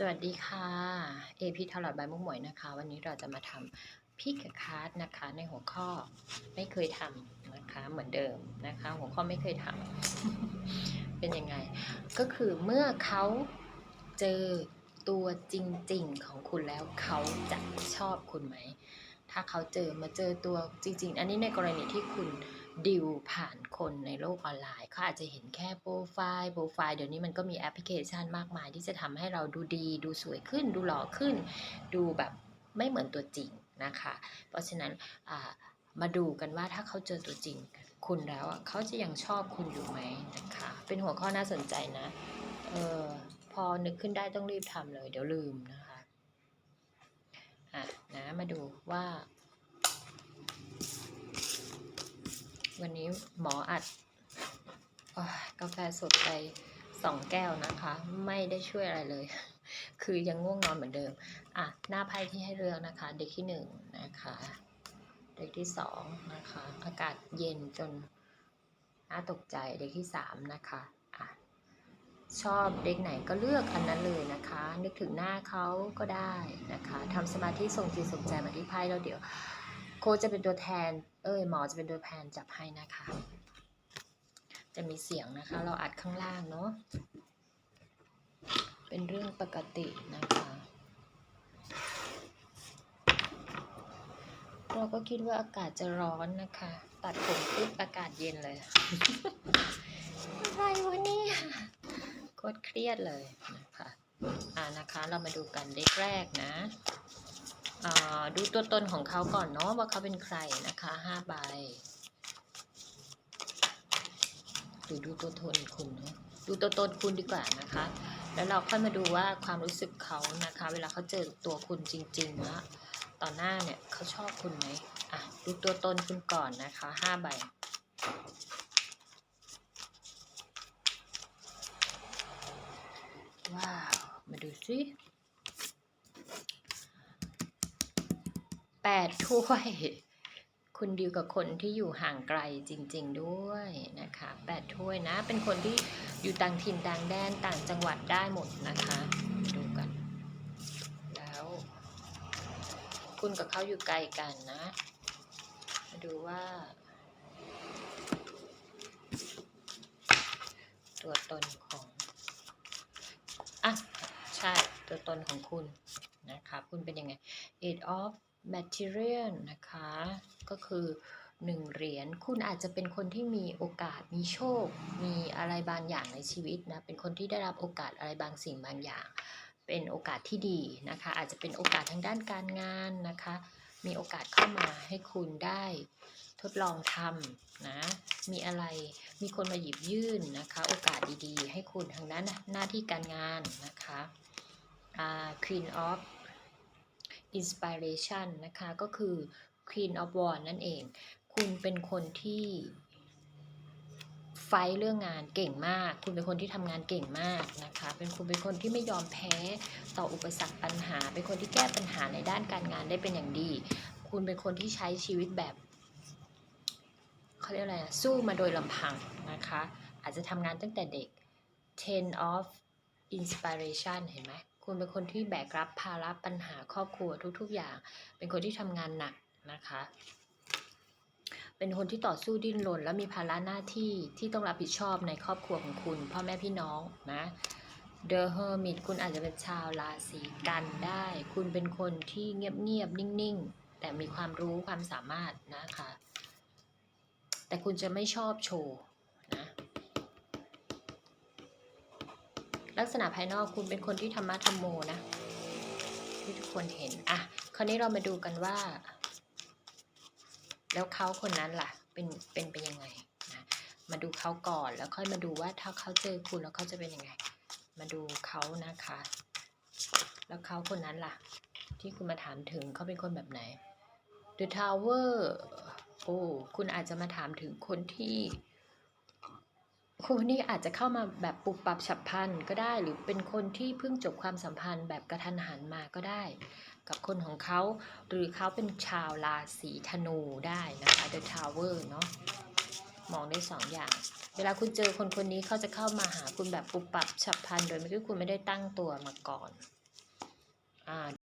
สวัสดีค่ะเอพีทลอดใบมุกหมวยนะคะ วันนี้เราจะมาทำพิกคาร์ดนะคะ ในหัวข้อไม่เคยทำนะคะเหมือนเดิมนะคะ หัวข้อไม่เคยทำเป็นยังไง ก็คือเมื่อเขาเจอตัวจริงๆของคุณแล้วเขาจะชอบคุณไหม ถ้าเขาเจอมาเจอตัวจริง ๆ อันนี้ในกรณีที่คุณ ดิวผ่านคนในโลกออนไลน์เขาอาจจะเห็นแค่โปรไฟล์โปรไฟล์เดี๋ยวนี้มันก็มีแอปพลิเคชันมากมาย ที่จะทำให้เราดูดี ดูสวยขึ้น ดูหล่อขึ้น ดูแบบไม่เหมือนตัวจริงนะคะ เพราะฉะนั้นมาดูกันว่าถ้าเขาเจอตัวจริงคุณแล้วเขาจะยังชอบคุณอยู่ไหมนะคะ เป็นหัวข้อน่าสนใจนะเออพอนึกขึ้นได้ต้องรีบทำเลย เดี๋ยวลืมนะคะอะนะมาดูว่า วันนี้หมออัดอกาแฟสดไปสองแก้วนะคะ ไม่ได้ช่วยอะไรเลย คือยังง่วงนอนเหมือนเดิม อะ หน้าไพ่ที่ให้เลือกนะคะ เด็กที่หนึ่งนะคะเด็กที่สองนะคะ อากาศเย็นจนน่าตกใจเด็กที่สามนะคะอะชอบเด็กไหนก็เลือกอันนั้นเลยนะคะ นึกถึงหน้าเขาก็ได้นะคะทำสมาธิส่งจิตส่งใจมาที่ไพ่แล้วเดี๋ยว ค้ชจะเป็นตัวแทน เอ้ยหมอจะเป็นตัวแทนจับให้นะคะ จะมีเสียงนะคะ เราอัดข้างล่างเนาะ เป็นเรื่องปกตินะคะ เราก็คิดว่าอากาศจะร้อนนะคะ ตัดผมปุ๊บอากาศเย็นเลยอะไรวะเนี่ยโคตรเครียดเลยนะคะอ่านะคะ เรามาดูกันเด็กแรกนะ ดูตัวตนของเขาก่อนเนาะว่าเขาเป็นใครนะคะห้าใบหรือดูตัวตนคุณเนาะดูตัวตนคุณดีกว่านะคะ แล้วเราค่อยมาดูว่าความรู้สึกเขานะคะ เวลาเขาเจอตัวคุณจริงๆแล้วต่อหน้าเนี่ยเขาชอบคุณไหมอะดูตัวตนคุณก่อนนะคะห้าใบว้าว มาดูสิ แปดถ้วย คุณดิวกับคนที่อยู่ห่างไกลจริง ๆ ด้วยนะคะแปดถ้วยนะ เป็นคนที่อยู่ต่างถิ่นต่างแดนต่างจังหวัดได้หมดนะคะ ดูกัน แล้ว คุณกับเขาอยู่ไกลกันนะมาดูว่า ตัวตนของอะใช่ตัวตนของคุณนะคะคุณเป็นยังไง eight of material นะคะ ก็คือหนึ่งเหรียญคุณอาจจะเป็นคนที่มีโอกาสมีโชค มีอะไรบางอย่างในชีวิตนะเป็นคนที่ได้รับโอกาสอะไรบางสิ่งบางอย่าง เป็นโอกาสที่ดีนะคะ อาจจะเป็นโอกาสทางด้านการงานนะคะ มีโอกาสเข้ามาให้คุณได้ทดลองทำนะมีอะไรมีคนมาหยิบยื่นนะคะ โอกาสดีๆ ให้คุณทางด้านหน้าที่การงานนะคะอา Queen of Inspiration นะคะ ก็คือ Queen of Wands นั่นเอง คุณเป็นคนที่ไฟท์เรื่องงานเก่งมาก คุณเป็นคนที่ทำงานเก่งมากนะคะ เป็นคุณเป็นคนที่ไม่ยอมแพ้ต่ออุปสรรคปัญหา เป็นคนที่แก้ปัญหาในด้านการงานได้เป็นอย่างดี คุณเป็นคนที่ใช้ชีวิตแบบเขาเรียกอะไรอะสู้มาโดยลำพังนะคะ อาจจะทำงานตั้งแต่เด็ก ten of inspiration เห็นไหม คุณเป็นคนที่แบกรับภาระปัญหาครอบครัวทุก ๆ อย่าง เป็นคนที่ทำงานหนักนะคะ เป็นคนที่ต่อสู้ดิ้นรน และมีภาระหน้าที่ที่ต้องรับผิดชอบในครอบครัวของคุณพ่อแม่พี่น้องนะ The Hermit คุณอาจจะเป็นชาวราศีกันได้ คุณเป็นคนที่เงียบๆนิ่งๆ แต่มีความรู้ความสามารถนะคะ แต่คุณจะไม่ชอบโชว์ ลักษณะภายนอกคุณเป็นคนที่ธรรมะธรรมโมนะที่ทุกคนเห็นอะคราวนี้เรามาดูกันว่า แล้วเขาคนนั้นล่ะ เป็นเป็นเป็นยังไงนะมาดูเขาก่อนแล้วค่อยมาดูว่าถ้าเขาเจอคุณแล้วเขาจะเป็นยังไง มาดูเขานะคะ แล้วเขาคนนั้นล่ะ ที่คุณมาถามถึงเขาเป็นคนแบบไหน The Tower โอ้คุณอาจจะมาถามถึงคนที่ คนนี้อาจจะเข้ามาแบบปุบปับฉับพลันก็ได้ หรือเป็นคนที่เพิ่งจบความสัมพันธ์แบบกระทันหันมาก็ได้ กับคนของเขา หรือเขาเป็นชาวราศีธนูได้นะคะ The Tower เนาะมองได้สองอย่าง เวลาคุณเจอคนคนนี้เขาจะเข้ามาหาคุณแบบปุบปับฉับพลันโดยไม่ที่คุณไม่ได้ตั้งตัวมาก่อนอ่า